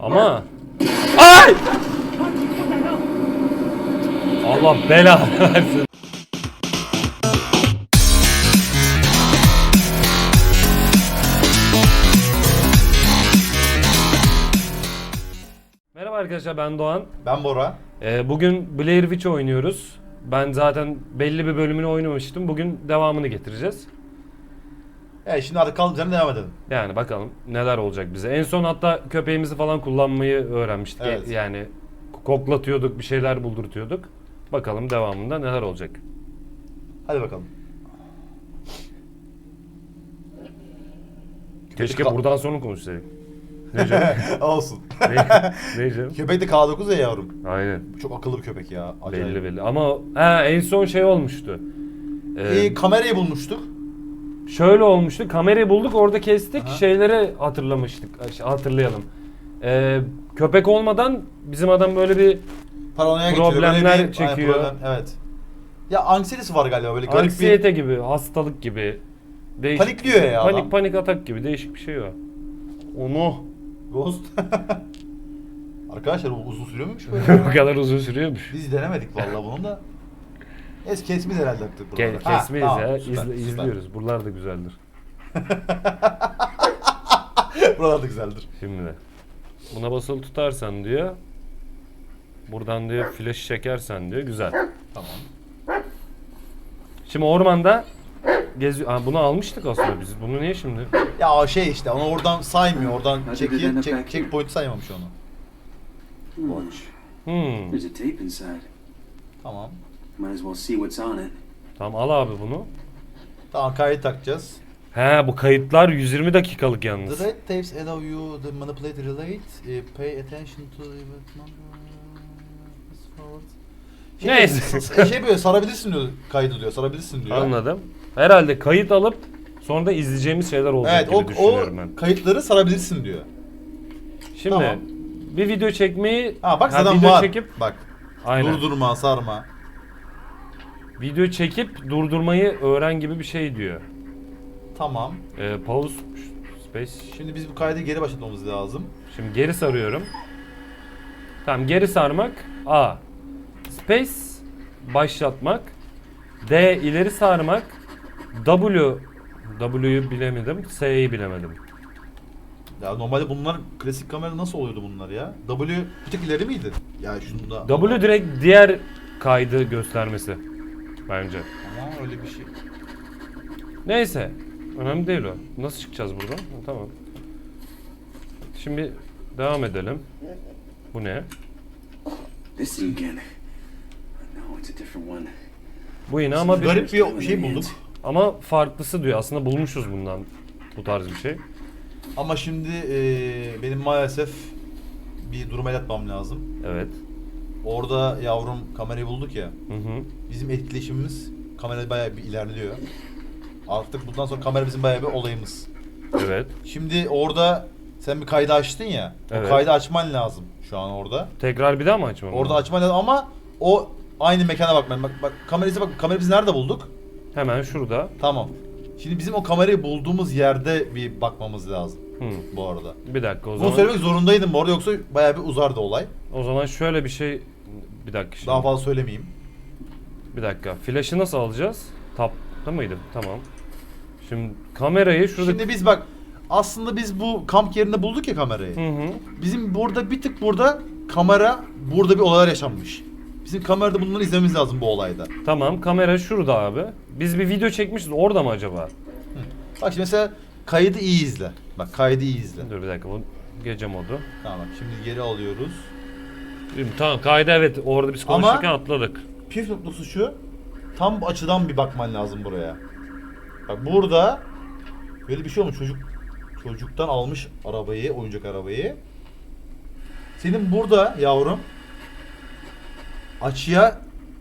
Ama Ay! Allah bela versin. Merhaba arkadaşlar ben Doğan. Ben Bora. Ee, bugün Blair Witch oynuyoruz. Ben zaten belli bir bölümünü oynamıştım. Bugün devamını getireceğiz. Evet şimdi artık kaldığımız yerden devam edelim. Yani bakalım neler olacak bize. En son hatta köpeğimizi falan kullanmayı öğrenmiştik. Evet. Yani koklatıyorduk, bir şeyler buldurtuyorduk. Bakalım devamında neler olacak. Hadi bakalım. Keşke kal- buradan sonra konuşsaydık. Canım? Olsun. ne, canım? köpek de K9 ya yavrum. Aynen. Çok akıllı bir köpek ya. Acayip. Belli belli. Ama ha, en son şey olmuştu. Ee, Ee, kamerayı bulmuştuk. Şöyle olmuştu. Kamerayı bulduk orada kestik. Aha. Şeyleri hatırlamıştık. Şey, Hatırlayalım. Ee, köpek olmadan bizim adam böyle bir Paranoya Problemler bir- aynen, çekiyor. problem, evet. Ya anksiyetesi var galiba böyle garip anksiyete gibi, hastalık gibi. Değişik, Panikliyor ya Panik adam. panik atak gibi değişik bir şey var. Onu bir ghost. Arkadaşlar bu uzun sürüyor muymuş böyle? bu kadar uzun sürüyormuş. Biz denemedik vallahi bunun da. Es kesmeyiz herhalde artık Ke- buraları. Ha, kesmeyiz tamam, ya. süper, izle- süper. izliyoruz. Buralar da güzeldir. Buralar da güzeldir. Şimdi de. Buna basılı tutarsan diyor. Buradan diyor flash çekersen diyor. Güzel. Tamam. Şimdi ormanda geziyor. Ha, bunu almıştık aslında biz. Bunu niye şimdi? Ya o şey işte onu oradan saymıyor. Oradan Hadi çek, bir dene çek, belki. checkpoint saymamış onu. Watch. Hmm. There's a tape inside. Tamam. Might as well see what's on it. Tamam al abi bunu. Tamam kayıt takacağız. He bu kayıtlar 120 dakikalık yalnız. The red tapes allow you to manipulate relate, eh, pay attention to event number. forward. Şey, Neyse. s- şey böyle sarabilirsin diyor kaydı diyor sarabilirsin diyor. Anladım. Herhalde kayıt alıp sonra da izleyeceğimiz şeyler olacak Evet gibi o, o düşünüyorum ben. kayıtları sarabilirsin diyor. Şimdi Tamam. bir video çekmeyi Ha bak ha, zaten video var. çekip Bak aynen. durdurma sarma. Video çekip durdurmayı öğren gibi bir şey diyor. Tamam. Ee, pause space. Şimdi biz bu kaydı geri başlatmamız lazım. Şimdi geri sarıyorum. Tamam geri sarmak A. Space başlatmak. D ileri sarmak. W W'yu bilemedim. S'yi bilemedim. Ya normalde bunlar klasik kamera nasıl oluyordu bunlar ya? W bir tık ileri miydi? Ya şunda. W direkt diğer kaydı göstermesi. Bence. Ama öyle bir şey. Neyse. Önemli değil o. Nasıl çıkacağız buradan? Ha, Tamam. Şimdi devam edelim. Bu ne? This again. No, it's a different one. Bu yine ama bir, Garip bir şey bulduk. ama farklısı diyor. Aslında bulmuşuz bundan bu tarz bir şey. Ama şimdi eee, benim maalesef bir durum el atmam lazım. Evet. Orada yavrum kamerayı bulduk ya. Hı hı. Bizim etkileşimimiz kamera bayağı bir ilerliyor. Artık bundan sonra kamera bizim bayağı bir olayımız. Evet. Şimdi orada sen bir kaydı açtın ya. Evet. O kaydı açman lazım şu an orada. Tekrar bir daha mı açmam? Orada lazım? açman lazım ama o aynı mekana bakman. Bak, bak kamerayı bak kamerayı biz nerede bulduk? Hemen şurada. Tamam. Şimdi bizim o kamerayı bulduğumuz yerde bir bakmamız lazım Hı. bu arada. Bir dakika o Bunu zaman. söylemek zorundaydım bu arada yoksa bayağı bir uzardı olay. O zaman şöyle bir şey bir dakika şimdi. Daha fazla söylemeyeyim. Bir dakika. Flash'ı nasıl alacağız? Tapta mıydı? Tamam. Şimdi kamerayı şurada Şimdi biz bak aslında biz bu kamp yerinde bulduk ya kamerayı. Hı hı. Bizim burada bir tık burada kamera burada bir olaylar yaşanmış. Bizim kamerada bunları izlememiz lazım bu olayda. Tamam kamera şurada abi. Biz bir video çekmişiz orada mı acaba? Bak şimdi mesela kaydı iyi izle. Bak kaydı iyi izle. Dur bir dakika bu gece modu. Tamam bak şimdi geri alıyoruz. Şimdi, tamam kayda evet orada biz Ama- konuşurken atladık. Püf noktası şu. Tam bu açıdan bir bakman lazım buraya. Bak burada böyle bir şey olmuş çocuk çocuktan almış arabayı, oyuncak arabayı. Senin burada yavrum açıya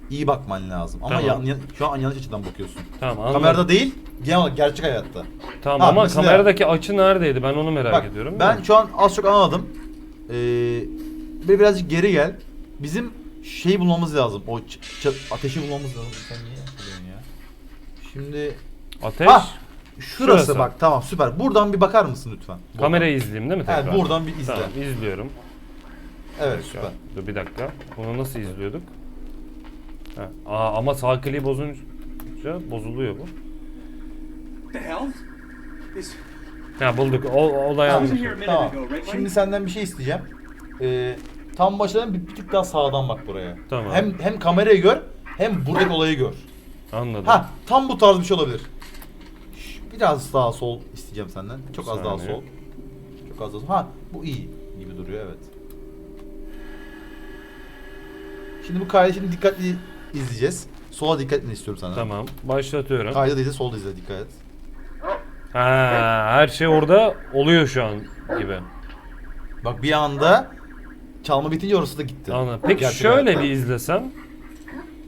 iyi bakman lazım. Ama Tamam. yan- yan- şu an yanlış açıdan bakıyorsun. Tamam anladım. Kamerada değil, genel olarak gerçek hayatta. Tamam Ha, ama mesela- kameradaki açı neredeydi ben onu merak Bak ediyorum. ben şu an az çok anladım. Ee, böyle birazcık geri gel. Bizim şeyi bulmamız lazım. O ç- ç- ateşi bulmamız lazım. Sen niye yapıyorsun ya? Şimdi Ateş. Ha! şurası, Şurası. bak tamam süper. Buradan bir bakar mısın lütfen? Buradan. Kamerayı izleyeyim değil mi Evet, tekrar? buradan bir izle. Tamam izliyorum. Evet süper. Dur bir dakika. Bunu nasıl izliyorduk? Ha. Aa, ama sağ kliği bozunca bozuluyor bu. The hell? This. Ha bulduk. O, o da I was yanlış. in here a minute Tamam. right? buddy? Şimdi senden bir şey isteyeceğim. Ee, tam başladan bir, bir tık daha sağdan bak buraya. Tamam. Hem hem kamerayı gör hem buradaki olayı gör. Anladım. Ha tam bu tarz bir şey olabilir. Şş, Biraz daha sol isteyeceğim senden. Çok az daha saniye. sol. Çok az daha sol. Ha bu iyi gibi duruyor evet. Şimdi bu kaydı şimdi dikkatli izleyeceğiz. Sola dikkat etmeni istiyorum senden. Tamam. Başlatıyorum. Kaydı değil de solda izle dikkat et. Ha, her şey orada oluyor şu an gibi. Bak bir anda çalma bitince orası da gitti. Anladım. Peki Gerçek şöyle hayatta. bir izlesem.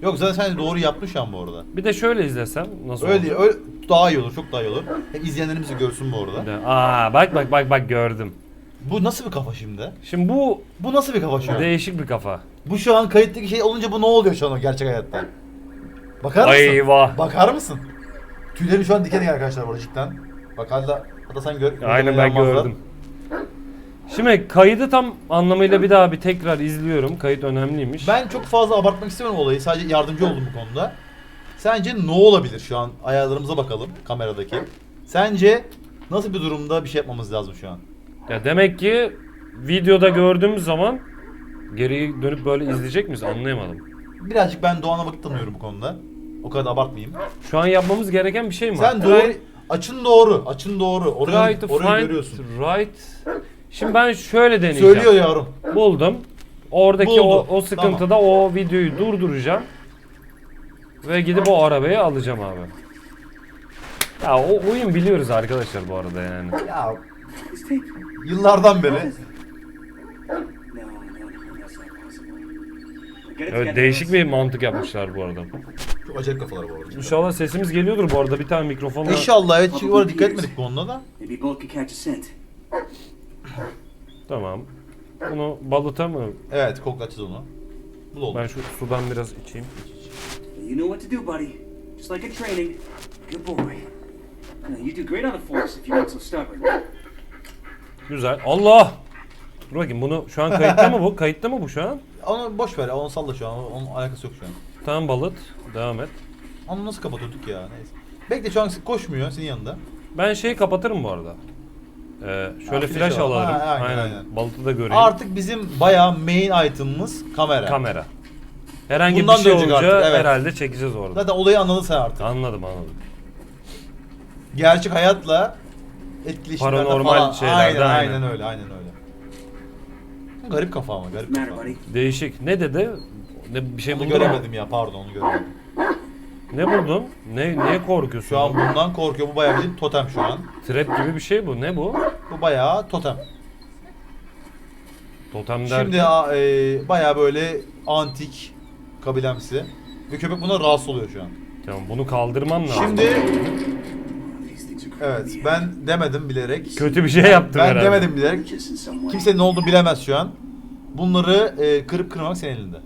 Yok zaten sen doğru yaptın şu an bu arada. Bir de şöyle izlesem nasıl Öyle olur? değil, öyle daha iyi olur, çok daha iyi olur. Hem izleyenlerimiz de görsün bu arada. de- Aa bak bak bak bak gördüm. Bu nasıl bir kafa şimdi? Şimdi bu Bu nasıl bir kafa şu an? değişik bir kafa. Bu şu an kayıttaki şey olunca bu ne oluyor şu an o gerçek hayatta? Bakar mısın? Eyvah. Bakar mısın? Tüylerim şu an diken diken arkadaşlar bu arada cidden. Bak hatta, hatta sen gör. Aynen ben gördüm. Şimdi kaydı tam anlamıyla bir daha bir tekrar izliyorum. Kayıt önemliymiş. Ben çok fazla abartmak istemiyorum olayı. Sadece yardımcı oldum bu konuda. Sence ne olabilir şu an? Ayarlarımıza bakalım kameradaki. Sence nasıl bir durumda bir şey yapmamız lazım şu an? Ya demek ki videoda gördüğümüz zaman geriye dönüp böyle izleyecek miyiz anlayamadım. Birazcık ben Doğan'a vakit tanıyorum bu konuda. O kadar abartmayayım. Şu an yapmamız gereken bir şey mi var? Sen doğru, açın doğru, açın doğru. Orayı, Try to orayı find görüyorsun. right. Şimdi ben şöyle deneyeceğim. Söylüyor yavrum. Buldum. Oradaki o, Buldu. o sıkıntıda o videoyu durduracağım. Ve gidip o arabayı alacağım abi. Ya o oyun biliyoruz arkadaşlar bu arada yani. Ya yıllardan beri. Evet değişik bir mantık yapmışlar bu arada. Çok acayip kafalar bu arada. İnşallah sesimiz geliyordur bu arada bir tane mikrofonla. İnşallah evet çünkü dikkat etmedik bu konuda da. Maybe both could catch a scent. Tamam. Bunu balıta mı? Evet koklatacağız onu. Bu da oldu. Ben şu sudan biraz içeyim. You know what to do, buddy. Just like in training. Good boy. Now, you do great on the force if you weren't so stubborn. Güzel. Allah! Dur bakayım bunu şu an kayıtta mı bu? Kayıtta mı bu şu an? Onu boş ver onu salla şu an. Onun alakası yok şu an. Tamam balıt. Devam et. Onu nasıl kapatıyorduk ya neyse. Bekle şu an koşmuyor senin yanında. Ben şeyi kapatırım bu arada. Ee, şöyle flash flash al. alırım. Ha, aynen, aynen, aynen. Balıtı da göreyim. Artık bizim bayağı main item'ımız kamera. Kamera. Herhangi Bundan bir şey olunca artık, evet. herhalde çekeceğiz orada. Zaten olayı anladın sen artık. Anladım anladım. Gerçek hayatla etkileşimlerde Paranormal falan. şeylerde, aynen, aynen. aynen öyle aynen öyle. Garip kafa ama garip kafa. Değişik. Ne dedi? Ne bir şey Onu buldun mu? göremedim ya pardon onu göremedim. Ne buldun? Ne niye korkuyorsun? Şu an bundan korkuyor bu bayağı bir totem şu an. Trap gibi bir şey bu. Ne bu? Bu bayağı totem. Totem der. Şimdi a- e, bayağı böyle antik kabilemsi. Ve köpek buna rahatsız oluyor şu an. Tamam bunu kaldırmam lazım. Şimdi evet ben demedim bilerek. kötü bir şey yaptım Ben herhalde. demedim bilerek. Kimsenin ne olduğunu bilemez şu an. Bunları e, kırıp kırmamak senin elinde.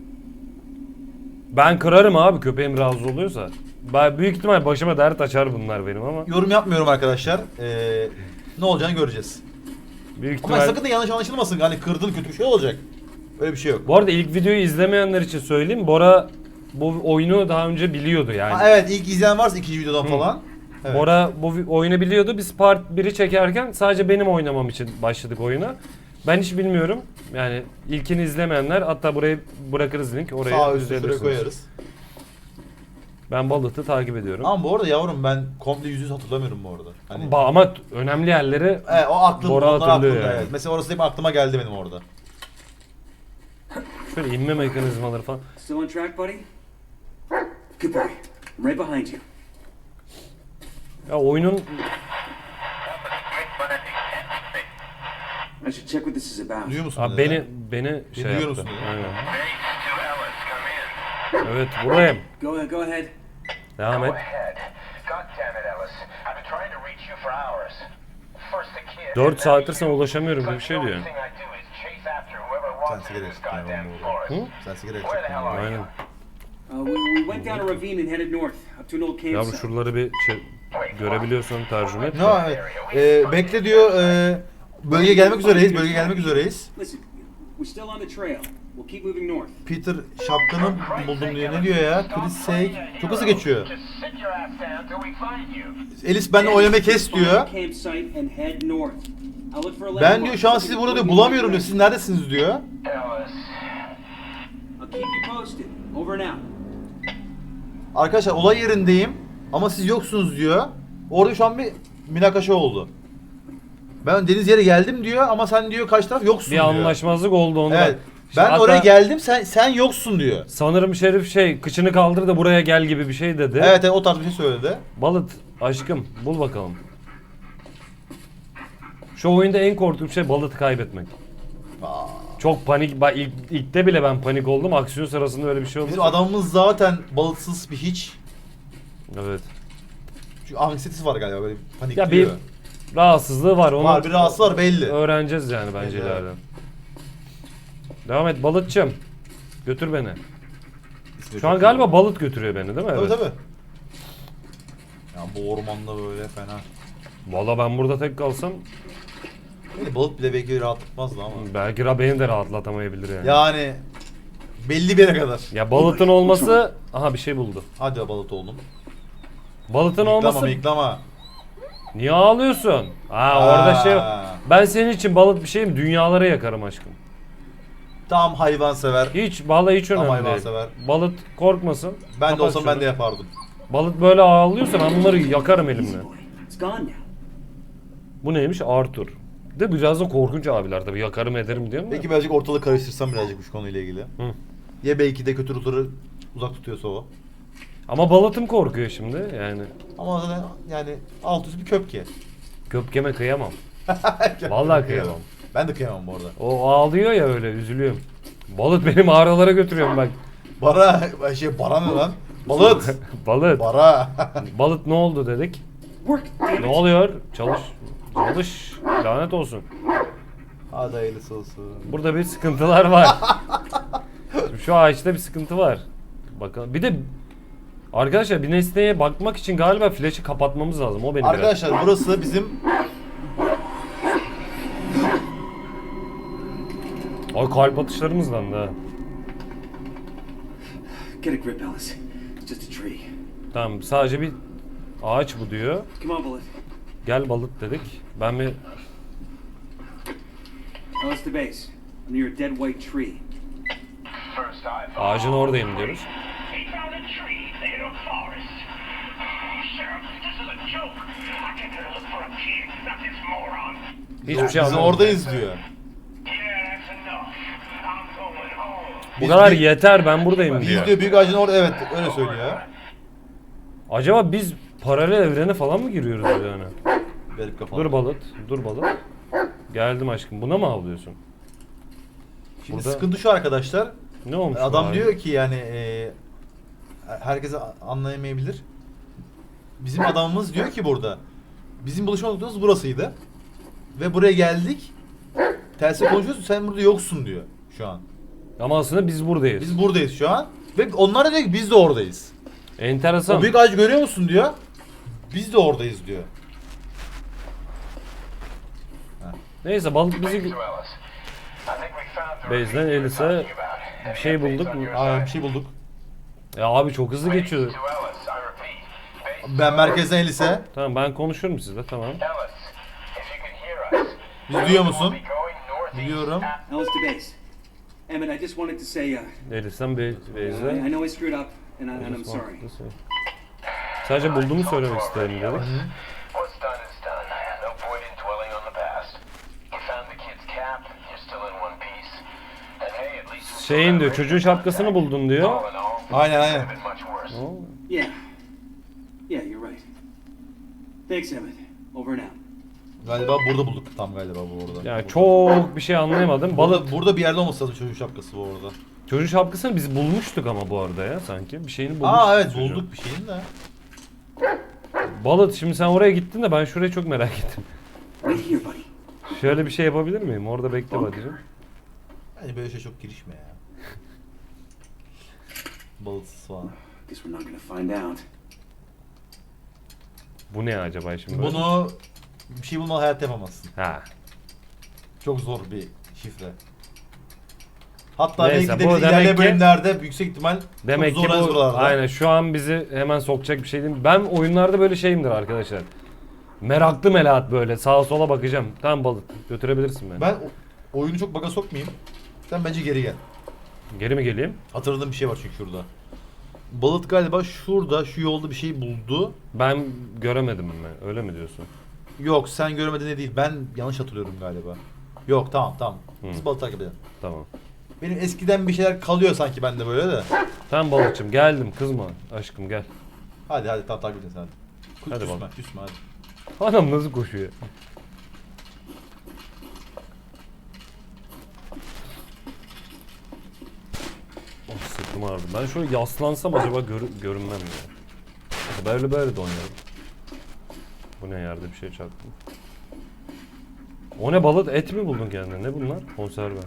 Ben kırarım abi köpeğim razı oluyorsa. Ben büyük ihtimal başıma dert açar bunlar benim ama Yorum yapmıyorum arkadaşlar. E, ne olacağını göreceğiz. büyük Ama ihtimal sakın da yanlış anlaşılmasın. Hani kırdın kötü bir şey olacak. Öyle bir şey yok. Bu arada ilk videoyu izlemeyenler için söyleyeyim. Bora bu oyunu daha önce biliyordu yani. Ha, evet ilk izleyen varsa ikinci videodan falan. Evet. Bora bu vi- oyunu biliyordu. Biz part 1'i çekerken sadece benim oynamam için başladık oyuna. Ben hiç bilmiyorum. Yani ilkini izlemeyenler hatta buraya bırakırız link. Oraya Sağ üstü şuraya koyarız. Ben balıtı takip ediyorum. Ama bu arada yavrum ben komple yüz yüz hatırlamıyorum bu arada. Hani, Ba- ama önemli yerleri evet, o aklım, Bora onlar hatırlıyor aklımda yani. evet. Mesela orası hep aklıma geldi benim orada. şöyle inme mekanizmaları falan. Still on track, buddy? Good boy. I'm right behind you. Ya oyunun I should check what this is about. Duyuyor musun? abi beni beni şey duyuyor yaptı. musun? Aynen. Evet buradayım. Go ahead, go ahead. Devam et. Ahead. God damn it, Ellis. I've been trying to reach you for hours. First the kid. Dört and then saattir sana ulaşamıyorum gibi bir şey diyor. Sen sigara içtin yani forest. Hı? Sen sigara are Aynen. you? Uh, we, we went down a ravine and headed north, up to an old Yavru campsite. şuraları bir şey, görebiliyorsan tercüme et. No evet. Ee, bekle diyor. E, bölgeye gelmek üzereyiz. Bölgeye gelmek üzereyiz. Peter şapkanı buldum diyor. Ne diyor ya? Chris say. Çok hızlı geçiyor. Alice benimle oynamayı kes diyor. Ben diyor şu an sizi burada diyor bulamıyorum diyor. Siz neredesiniz diyor. Arkadaşlar olay yerindeyim ama siz yoksunuz diyor. Orada şu an bir münakaşa oldu. Ben deniz yere geldim diyor ama sen diyor karşı taraf yoksun Bir diyor. anlaşmazlık oldu onu. Evet. İşte Ben hatta oraya geldim sen sen yoksun diyor. Sanırım Şerif şey kıçını kaldır da buraya gel gibi bir şey dedi. Evet, evet o tarz bir şey söyledi. Balıt aşkım bul bakalım. Şu oyunda en korktuğum şey balıt kaybetmek. Aa, Çok panik. Bak ilk, ilkte bile ben panik oldum. Aksiyon sırasında öyle bir şey oldu. Bizim adamımız zaten balıksız bir hiç. Evet. Çünkü anksiyetesi var galiba böyle panik Ya bir rahatsızlığı var. Onu Var bir rahatsız var belli. Öğreneceğiz yani bence Evet. ileride. Devam et balıtçım. Götür beni. Şu an galiba balıt götürüyor beni değil mi? Tabii Evet. tabii. Ya bu ormanda böyle fena. Valla ben burada tek kalsam Neyse, balık bile belki rahatlatmazdı ama. belki Ra- beni de rahatlatamayabilir yani. Yani belli bir yere kadar. Ya balıtın olması... Aha bir şey buldu. Hadi balık oğlum. Balıtın Miklama olması... miklama. Niye ağlıyorsun? Ha orada şey... Ben senin için balık bir şeyim dünyaları yakarım aşkım. Tam hayvansever. Hiç vallahi hiç önemli hayvansever. değil. Balık korkmasın. Ben de Kapat olsam ben de yapardım. Balık böyle ağlıyorsa ben bunları yakarım elimle. boy. It's gone now. Bu neymiş? Arthur. De biraz da korkunç abiler tabii yakarım ederim diyor mu? Belki birazcık ortalığı karıştırsam birazcık bu konuyla ilgili. Hı. Ya belki de kötü ruhları uzak tutuyorsa o. Ama balıtım korkuyor şimdi yani. Ama zaten yani alt üst bir köpke. Köpkeme kıyamam. Vallahi kıyamam. Ben de kıyamam bu arada. O ağlıyor ya öyle üzülüyorum. Balık benim ağrılara götürüyorum bak. Bara, şey bara ne lan? Balıt. Balık. Bara. Balık ne oldu dedik. Ne oluyor? Çalış. Çalış. Lanet olsun. Hadi hayırlısı olsun. Burada bir sıkıntılar var. Şu ağaçta bir sıkıntı var. Bakalım. Bir de arkadaşlar bir nesneye bakmak için galiba flaşı kapatmamız lazım. O beni biraz- Arkadaşlar burası bizim Ay kalp atışlarımızdan da. Get a grip, Alice. It's just a tree. Tamam sadece bir ağaç bu diyor. Come on, Bullet. Gel balık dedik. Ben bir Alice to base. I'm near a dead white tree. Ağacın oradayım diyoruz. Hiçbir şey biz anlamadım. oradayız diyor. Bu Biz kadar bir- yeter ben buradayım Biz diyor. diyor büyük ağacın orada evet öyle söylüyor. Acaba biz paralel evrene falan mı giriyoruz yani? Kafanı. Dur balık, dur balık. Geldim aşkım. Buna mı avlıyorsun? Şimdi Burada- sıkıntı şu arkadaşlar. Ne olmuş? bu Adam abi? diyor ki yani e, herkese anlayamayabilir. Bizim adamımız diyor ki burada. Bizim buluşma noktamız burasıydı. Ve buraya geldik. Tersi konuşuyorsun sen burada yoksun diyor şu an. Ama aslında biz buradayız. Biz buradayız şu an. Ve onlar da diyor ki biz de oradayız. Enteresan. O büyük ağacı görüyor musun diyor. Biz de oradayız diyor. Neyse balık bizi... Base'den about. bir şey bulduk. Aa, bir şey bulduk. Ya abi çok hızlı geçiyor. Ben merkezden Elis'e. Tamam ben konuşurum sizle tamam. Ellis, if you can hear us. Biz duyuyor musun? Biliyorum. Alice to base. Emmett, I just wanted to say, uh, Elisen Bey, I, I Beyze. know I screwed up, and, I, and I'm sorry. Sadece bulduğumu söylemek istedim dedik. What's done is done. No point in dwelling on the past. You found the kid's cap. You're still in one piece. And hey, at least we Şeyin diyor çocuğun şapkasını buldun diyor. All in all, Aynen, it aynen. could have been much worse. Oo. Yeah. Yeah, you're right. Thanks, Emmett. Over and out. Galiba burada bulduk tam galiba bu orada. Yani çok bir şey anlayamadım. Balık Burada, burada bir yerde olması lazım çocuğun şapkası bu arada. çocuğun şapkasını biz bulmuştuk ama bu arada ya sanki. Bir şeyini bulmuştuk. Aa evet çocuğun. bulduk bir şeyin de. Balık şimdi sen oraya gittin de ben şurayı çok merak ettim. Right here, buddy. Şöyle bir şey yapabilir miyim? Orada bekle Badicim. Bence böyle şey çok girişme ya. Balıksız falan. Guess we're not gonna find out. Bu ne acaba şimdi? böyle? Bunu bir şey bulmadan hayatta yapamazsın. Ha. Çok zor bir şifre. Hatta Neyse, belki de bu biz demek ilerleyen ki- bölümlerde yüksek ihtimal Demek çok ki bu aynen şu an bizi hemen sokacak bir şey değil. Ben oyunlarda böyle şeyimdir arkadaşlar. Meraklı melahat böyle sağa sola bakacağım. Tamam balık götürebilirsin beni. Ben o- oyunu çok baga sokmayayım. Sen bence geri gel. Geri mi geleyim? Hatırladığım bir şey var çünkü şurada. Balık galiba şurada şu yolda bir şey buldu. Ben göremedim mi? Öyle mi diyorsun? Yok sen görmedin ne değil. Ben yanlış hatırlıyorum galiba. Yok tamam tamam. Biz balık takip edelim. Tamam. Benim eskiden bir şeyler kalıyor sanki bende böyle de. Tamam balıkçım geldim kızma aşkım gel. Hadi hadi tamam takip sen hadi. Kü- Hadi küsme, bakalım. küsme hadi. Anam nasıl koşuyor? Oh sırtım ağrıdı. Ben şöyle yaslansam acaba gör- görünmem mi? Böyle böyle de oynarım. Bu ne yerde bir şey çaktım. O ne balık et mi buldun kendine? Ne bunlar? Konserve.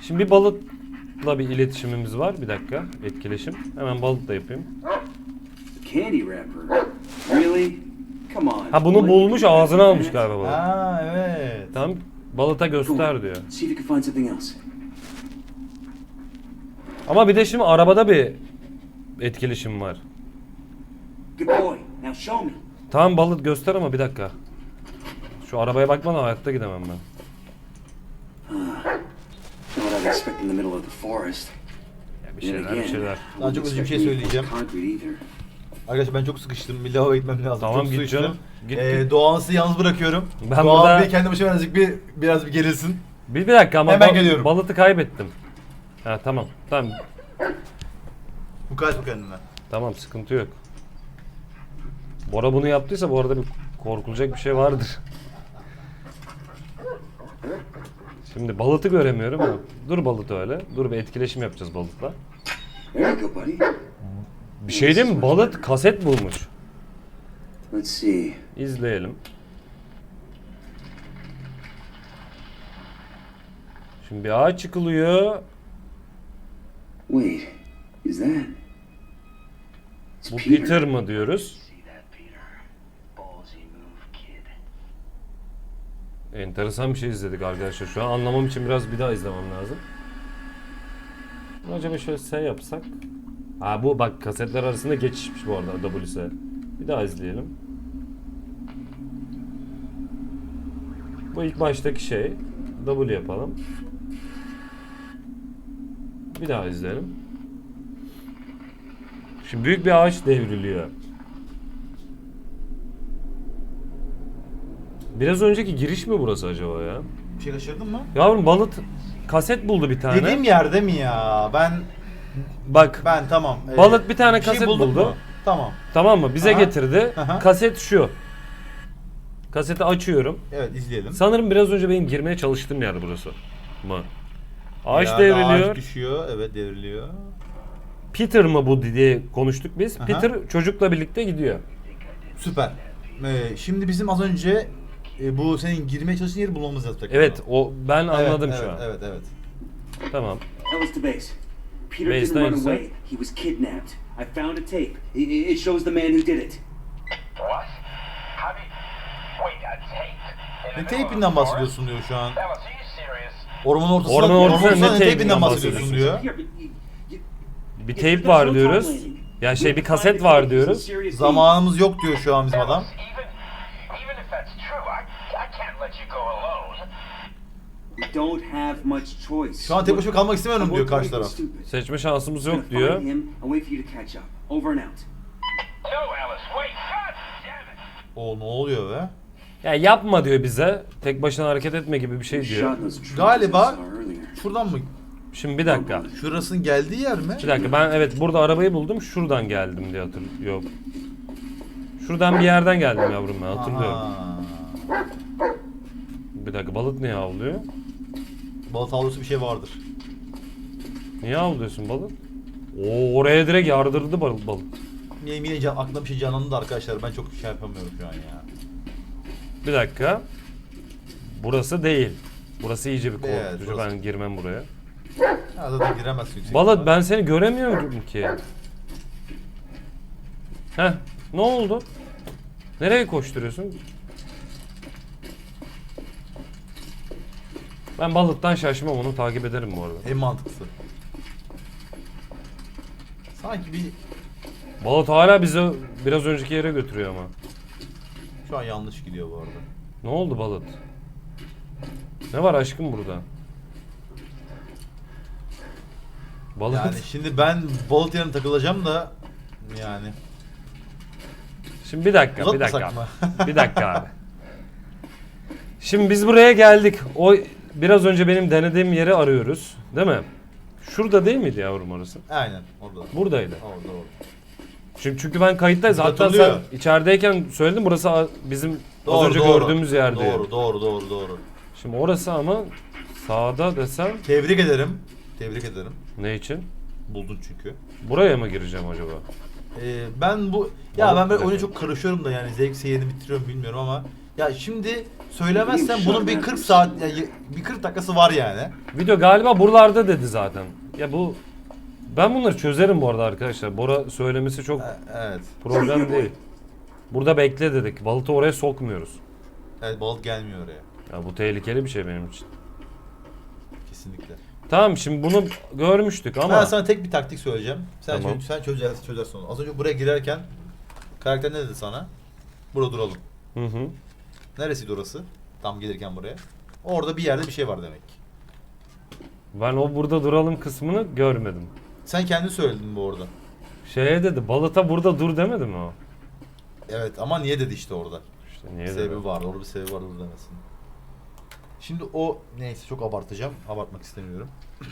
Şimdi bir balıkla bir iletişimimiz var. Bir dakika. Etkileşim. Hemen balıkla yapayım. Candy wrapper. Really? Come on. Ha bunu bulmuş ağzına almış galiba balık. Aa evet. Tamam. Balıta göster diyor. See if you can find something else. Ama bir de şimdi arabada bir etkileşim var. Good boy. Now show me. Tamam balık göster ama bir dakika. Şu arabaya bakmadan hayatta gidemem ben. Not what I'd expect in the middle of the forest. Ya bir şeyler bir şeyler. Daha çok özür bir şey söyleyeceğim. Arkadaşlar ben çok sıkıştım. Bir lavaboya gitmem lazım. Tamam, çok git sıkıştım. canım. Git, Ee, git. Doğan'ı size yalnız bırakıyorum. Ben Doğan burada- bir kendi başına birazcık bir biraz bir gerilsin. Bir, bir dakika ama Hemen bal- geliyorum. balıtı kaybettim. Ha tamam. Tamam. Mukayyet bu kendine. Tamam sıkıntı yok. Bora bunu yaptıysa bu arada bir korkulacak bir şey vardır. Şimdi balıtı göremiyorum ama dur balıt öyle. Dur bir etkileşim yapacağız balıtla. Bir şey değil mi? Balıt kaset bulmuş. İzleyelim. Şimdi bir ağaç çıkılıyor. Wait. Is that? Bu Peter mı diyoruz? Enteresan bir şey izledik arkadaşlar. Şu an anlamam için biraz bir daha izlemem lazım. Acaba şöyle S yapsak? Ha bu bak kasetler arasında geçişmiş bu arada WS. Bir daha izleyelim. Bu ilk baştaki şey. W yapalım. Bir daha izleyelim. Şimdi büyük bir ağaç devriliyor. Biraz önceki giriş mi burası acaba ya? Bir şey kaçırdın mı? Yavrum balıt kaset buldu bir tane. Dediğim yerde mi ya? Ben Bak ben tamam. Ee, Balık bir tane şey kaset bulduk buldu. mu? Tamam. tamam mı? Bize Aha. getirdi. Aha. Kaset şu. Kaseti açıyorum. Evet izleyelim. Sanırım biraz önce benim girmeye çalıştığım yer burası. Mı? Ağaç Ya, devriliyor. Ağaç düşüyor. Evet devriliyor. Peter mı bu diye konuştuk biz. Aha. Peter çocukla birlikte gidiyor. Süper. Ee, şimdi bizim az önce e, bu senin girmeye çalıştığın yeri bulmamız lazım. tekrar. Evet, o ben Evet, anladım evet, şu an. Evet evet. Tamam. That was the base. Peter Base didn't run away. He was kidnapped. I found a tape. It, it it shows the man who did it. What? How you... Wait, a tape? Ne teypinden bahsediyorsun diyor şu an. You serious? Ormanın ortasında, Ormanın ortasında ormanın ne ortasında teypinden bahsediyorsun bahsediyorsun? diyor. Here, but you, you, Bir there's var diyoruz. Ya şey bir kaset var diyoruz. Zamanımız yok diyor şu an bizim adam. Şu an tek başıma kalmak istemiyorum I diyor karşı taraf. stupid. Seçme şansımız yok diyor. find him and wait for you to catch up. Over and out. No, Alice, wait. God damn it. O ne oluyor be? Ya yapma diyor bize. Tek başına hareket etme gibi bir şey diyor. Galiba-. Şuradan mı? Şimdi bir dakika. Şurasının geldiği yer mi? Bir dakika ben evet burada arabayı buldum. Şuradan geldim diye hatırlıyorum. Yok. Şuradan bir yerden geldim yavrum ben hatırlıyorum. Aha. Bir dakika balık niye avlıyor? Balık avlusu bir şey vardır. Niye avlıyorsun balık? Oo oraya direkt yardırdı balık balık. Yine can, aklımda bir şey canlandı da arkadaşlar ben çok şey yapamıyorum şu an ya. Bir dakika. Burası değil. Burası iyice bir Evet, korkutucu. burası. Ben girmem buraya. Ha, zaten giremezsin yüksek. Ben seni göremiyorum ki. Heh ne oldu? Nereye koşturuyorsun? Ben balıktan şaşmam onu takip ederim bu arada. En mantıklısı. Sanki bir Balık hala bizi biraz önceki yere götürüyor ama. şu an yanlış gidiyor bu arada. Ne oldu balık? Ne var aşkım burada? Balık. Yani şimdi ben balık yerine takılacağım da yani Şimdi bir dakika, bir Uzatmasak dakika. bir dakika abi. Şimdi biz buraya geldik. O biraz önce benim denediğim yeri arıyoruz, değil mi? Şurada değil miydi yavrum orası? aynen orada. Buradaydı. Orada orada. Çünkü, çünkü ben kayıttayız. Hatta sen içerideyken söyledin burası a- bizim az önce gördüğümüz yer diye. Doğru doğru doğru doğru. Şimdi orası ama sağda desem Tebrik ederim. Tebrik ederim. ne için? Buldun çünkü. Buraya mı gireceğim acaba? Ee, ben bu ya Balık ben böyle oyuna çok karışıyorum da yani zevk seyerini bitiriyorum bilmiyorum ama ya şimdi söylemezsem bunun bir 40 saat ya bir 40 dakikası var yani. Video galiba buralarda dedi zaten. Ya bu ben bunları çözerim bu arada arkadaşlar. Bora söylemesi çok E- Evet. problem değil. Burada bekle dedik. Balığı oraya sokmuyoruz. Evet balık gelmiyor oraya. Ya bu tehlikeli bir şey benim için. Kesinlikle. Tamam şimdi bunu görmüştük ama Ben sana tek bir taktik söyleyeceğim. Sen Tamam. çöz, sen çözersin, çözersin onu. Az önce buraya girerken karakter ne dedi sana? Burada duralım. hı hı. Neresiydi orası? Tam gelirken buraya. Orada bir yerde bir şey var demek. Ben o burada duralım kısmını görmedim. Sen kendin söyledin bu orada. Şeye dedi balıta burada dur demedi mi o? Evet ama niye dedi işte orada? İşte niye sebebi dedi? vardı. Orada bir sebebi vardı demesin. Şimdi o neyse çok abartacağım. Abartmak istemiyorum.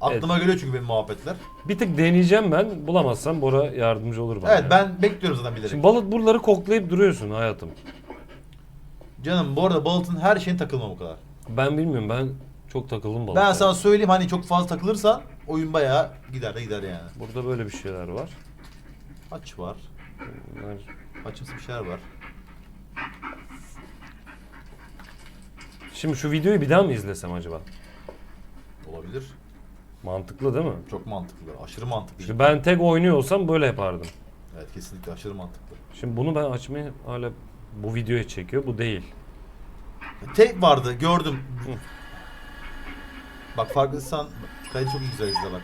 Aklıma geliyor çünkü benim muhabbetler. Bir tık deneyeceğim ben. Bulamazsam Bora yardımcı olur bana. Evet ya. ben bekliyorum zaten bilerek. Şimdi balık buraları koklayıp duruyorsun hayatım. Canım bu arada balıtın her şeyin takılmam o kadar. Ben bilmiyorum ben çok takıldım balıklara. Ben sana söyleyeyim hani çok fazla takılırsan oyun bayağı gider de gider yani. Burada böyle bir şeyler var. Haç var. Bunlar- Haçımsı bir şeyler var. Şimdi şu videoyu bir daha mı izlesem acaba? Olabilir. Mantıklı değil mi? Çok mantıklı. Aşırı mantıklı. Şimdi ben tek oynuyor olsam böyle yapardım. Evet kesinlikle aşırı mantıklı. Şimdi bunu ben açmayı hala bu videoya çekiyor. Bu değil. Tek vardı gördüm. Bak farklıysan kaydı çok güzel izle bak.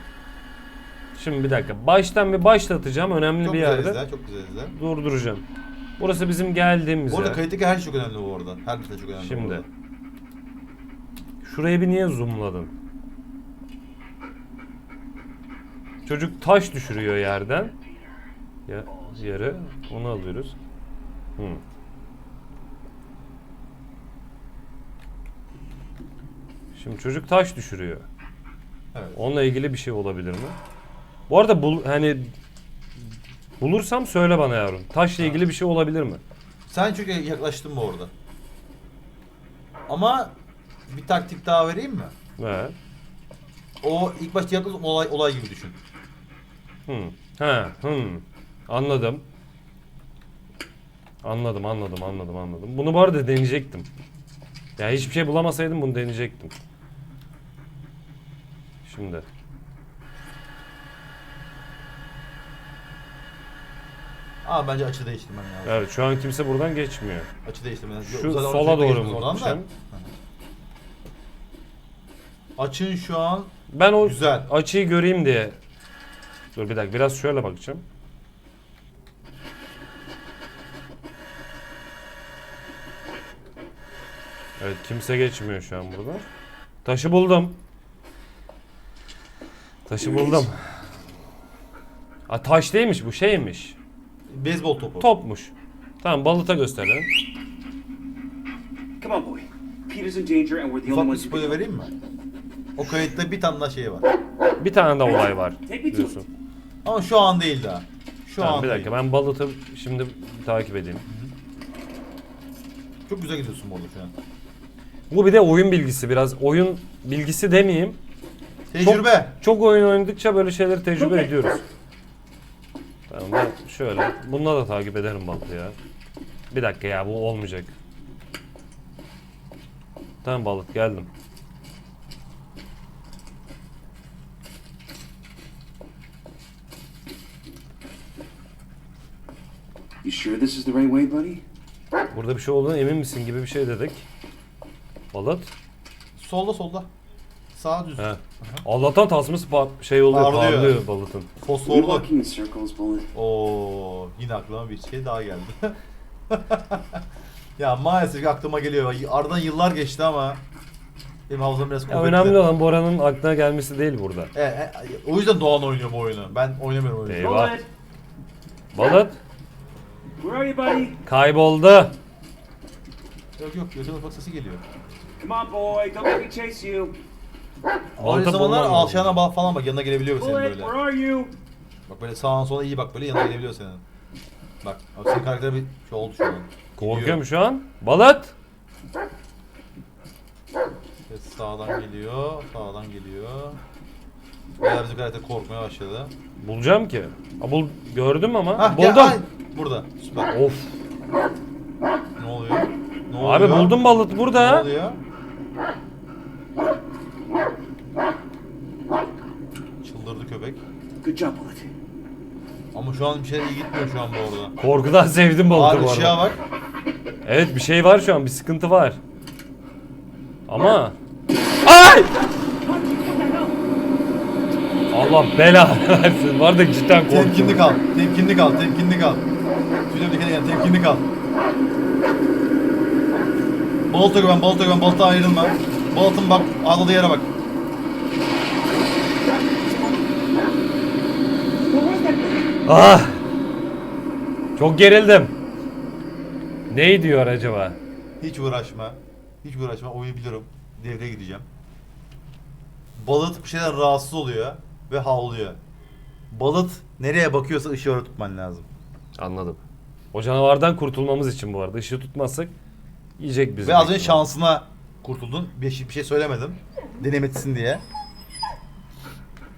Şimdi bir dakika. Baştan bir başlatacağım. Önemli Çok bir güzel yerde izle, çok güzel izle. durduracağım. Burası bizim geldiğimiz Bu arada yer. kayıttaki her şey çok önemli bu arada. Her detay çok önemli Şimdi. bu arada. Şurayı bir niye zoomladın? Çocuk taş düşürüyor yerden. Ya yere onu alıyoruz. Hı. Şimdi çocuk taş düşürüyor. Evet. Onunla ilgili bir şey olabilir mi? Bu arada bul, hani bulursam söyle bana yavrum. Taşla ilgili bir şey olabilir mi? Sen çok yaklaştın bu arada. Ama bir taktik daha vereyim mi? Ve O ilk başta yaptığımız olay olay gibi düşün. Hı. Ha, hı. Anladım. Anladım, anladım, anladım, anladım. Bunu bu arada deneyecektim. Ya hiçbir şey bulamasaydım bunu deneyecektim. Şimdi. Aa bence açı değiştirmen lazım. Evet şu an kimse buradan geçmiyor. Açı değiştirmen lazım. Şu Zaten sola doğru mu gideceğim? Açın şu an Ben o Güzel. açıyı göreyim diye. Dur bir dakika biraz şöyle bakacağım. Evet kimse geçmiyor şu an burada. Taşı buldum. Taşı buldum. A, taş değilmiş bu şeymiş. beyzbol topu. Topmuş. Tamam balıta gösterelim. Come on, boy. Peter's in danger, and we're the only Ufak bir ones who spoiler vereyim mi? O kayıtta bir tane daha şey var. Bir tane daha olay var diyorsun. Ama şu an değil daha. Şu Tamam an bir dakika değil. ben balıtı şimdi takip edeyim. Çok güzel gidiyorsun bu arada şu an. Bu bir de oyun bilgisi biraz. Oyun bilgisi demeyeyim. Tecrübe. Çok oyun oynadıkça böyle şeyleri tecrübe ediyoruz. Tamam ben şöyle. Bununla da takip ederim balığı ya. Bir dakika ya bu olmayacak. Tamam balık geldim. You sure this is the right way, buddy? Burada bir şey olduğuna emin misin gibi bir şey dedik. Balık. Solda solda. Sağ düz. He. Allah'tan tasması pa- şey oluyor, Parlıyor. parlıyor, balıtın. You're Fosforlu. walking in circles. Oo, yine aklıma bir şey daha geldi. ya maalesef ki aklıma geliyor. Aradan yıllar geçti ama benim hafızam biraz Ya kuvvetli. önemli olan Bora'nın aklına gelmesi değil burada. E, e, o yüzden Doğan oynuyor bu oyunu. Ben oynamıyorum oyunu. Eyvah. Bullet, Balıt where are you, buddy? kayboldu. Yok yok gözüme bak sesi geliyor. Come on, boy. Don't let me chase you. Öyle Balta zamanlar aşağına bak falan bak yanına gelebiliyor senin Bullet, böyle. where are you? Bak böyle sağına sola iyi bak böyle yanına gelebiliyor senin. Bak abi senin karakter bir şey oldu şu an. Korkuyorum şu an. Balıt. Evet, sağdan geliyor, sağdan geliyor. Bayağı bizim karakter korkmaya başladı. Bulacağım ki. Ha, bul gördüm ama. Hah, buldum. ay, burada. Süper. Of. Ne oluyor? Ne oluyor? Abi buldum balıt Ne burada. oluyor? Çıldırdı köpek. Good job, Bullet. Ama şu an bir şey iyi gitmiyor şu an bu arada. Korkudan sevdim balıtı Abi bu ışığa arada. bak. Evet bir şey var şu an bir sıkıntı var. Ama Ay! Allah bela versin. Var da cidden korktum. Temkinli kal, temkinli kal, temkinli kal. Tüylerim dikene gel, temkinli kal. Balta güven, balta güven, balta ayrılma. Baltın bak, ağladığı yere bak. Ah! Çok gerildim. Ne diyor acaba? Hiç uğraşma. Hiç uğraşma. Uyuyabilirim. Devreye gideceğim. Balıt bir şeyden rahatsız oluyor ve havlıyor. Balıt nereye bakıyorsa ışığı oraya tutman lazım. Anladım. O canavardan kurtulmamız için bu arada. Işığı tutmazsak yiyecek bizi. Ve az önce şansına kurtuldun. Bir şey, bir şey söylemedim. Denemetsin diye.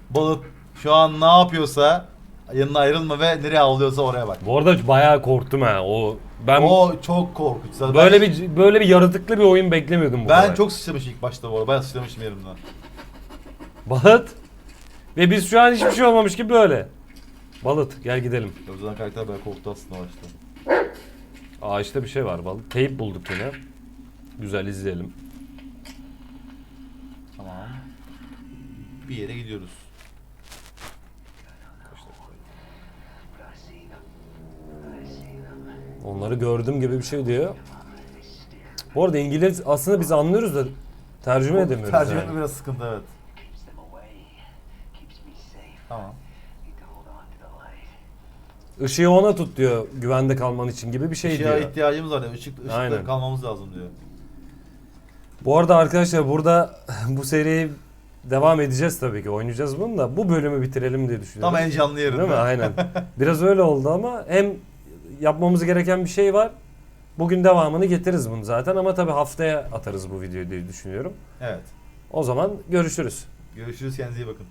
Balıt şu an ne yapıyorsa yanına ayrılma ve nereye havlıyorsa oraya bak. Bu arada bayağı korktum ha. O ben O çok korkunç. Zaten böyle ben, bir böyle bir yaratıklı bir oyun beklemiyordum bu ben kadar. çok sıçramışım ilk başta bu arada. Ben sıçramışım yerimden. Balıt. Ve biz şu an hiçbir şey olmamış gibi böyle. Balıt gel gidelim. O yüzden karakter böyle korktu aslında başta. Ağaçta bir şey var balık. Teyp bulduk yine. Güzel izleyelim. Tamam. Bir yere gidiyoruz. Onları gördüm gibi bir şey diyor. Bu arada İngiliz aslında biz anlıyoruz da tercüme edemiyoruz Tercüme yani. biraz sıkıntı evet. Tamam. Işığı ona tut diyor güvende kalman için gibi bir şey Işığa diyor. ihtiyacımız var. Yani. Işık, ışıkta Aynen. kalmamız lazım diyor. Bu arada arkadaşlar burada bu seriyi devam edeceğiz tabii ki oynayacağız bunu da bu bölümü bitirelim diye düşünüyorum. Tam en canlı yerim. Değil mi? Aynen. Biraz öyle oldu ama hem yapmamız gereken bir şey var. Bugün devamını getiririz bunu zaten ama tabii haftaya atarız bu videoyu diye düşünüyorum. Evet. O zaman görüşürüz. Görüşürüz kendinize iyi bakın.